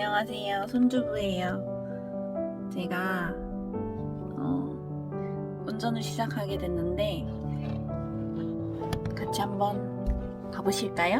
안녕하세요. 손주부예요. 제가 어, 운전을 시작하게 됐는데 같이 한번 가보실까요?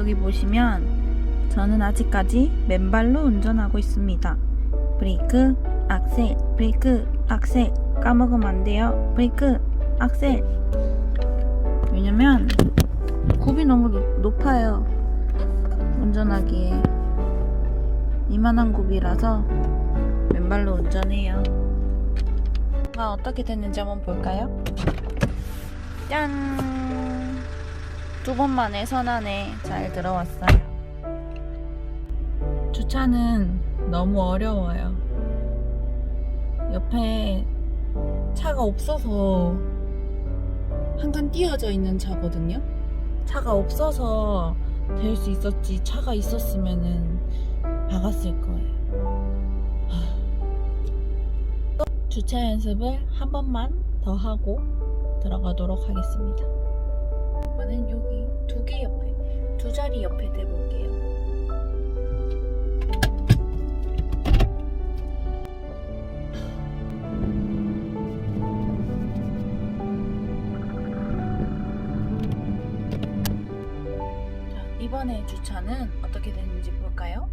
여기 보시면 저는 아직까지 맨발로 운전하고 있습니다. 브레이크, 악셀, 브레이크, 악셀 까먹으면 안 돼요. 브레이크, 악셀. 왜냐면 굽이 너무 높- 높아요. 운전하기에 이만한 굽이라서 맨발로 운전해요. 아 어떻게 됐는지 한번 볼까요? 짠! 두 번 만에 선안에 잘 들어왔어요. 주차는 너무 어려워요. 옆에 차가 없어서 한칸 띄어져 있는 차거든요. 차가 없어서 될 수 있었지 차가 있었으면은 박았을 거예요. 하. 주차 연습을 한 번만 더 하고 들어가도록 하겠습니다. 이번엔 여기 두 개 옆에 두 자리 옆에 대볼게요. 자, 이번에 주차는 어떻게 됐는지 볼까요?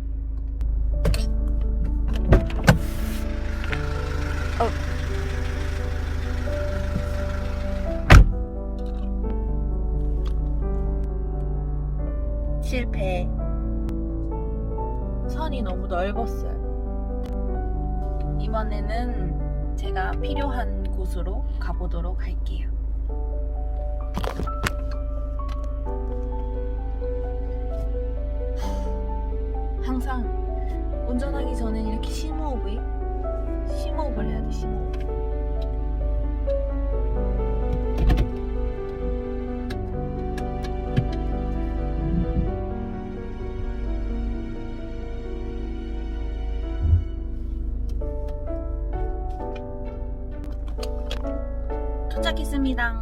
실패. 선이 너무 넓었어요. 이번에는 제가 필요한 곳으로 가보도록 할게요. 항상 운전하기 전에 이렇게 도착했습니다.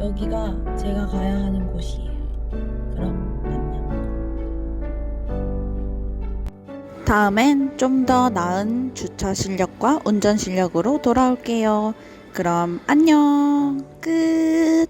여기가 제가 가야 하는 곳이에요. 그럼 안녕. 다음엔 좀 더 나은 주차 실력과 운전 실력으로 돌아올게요. 그럼 안녕. 끝.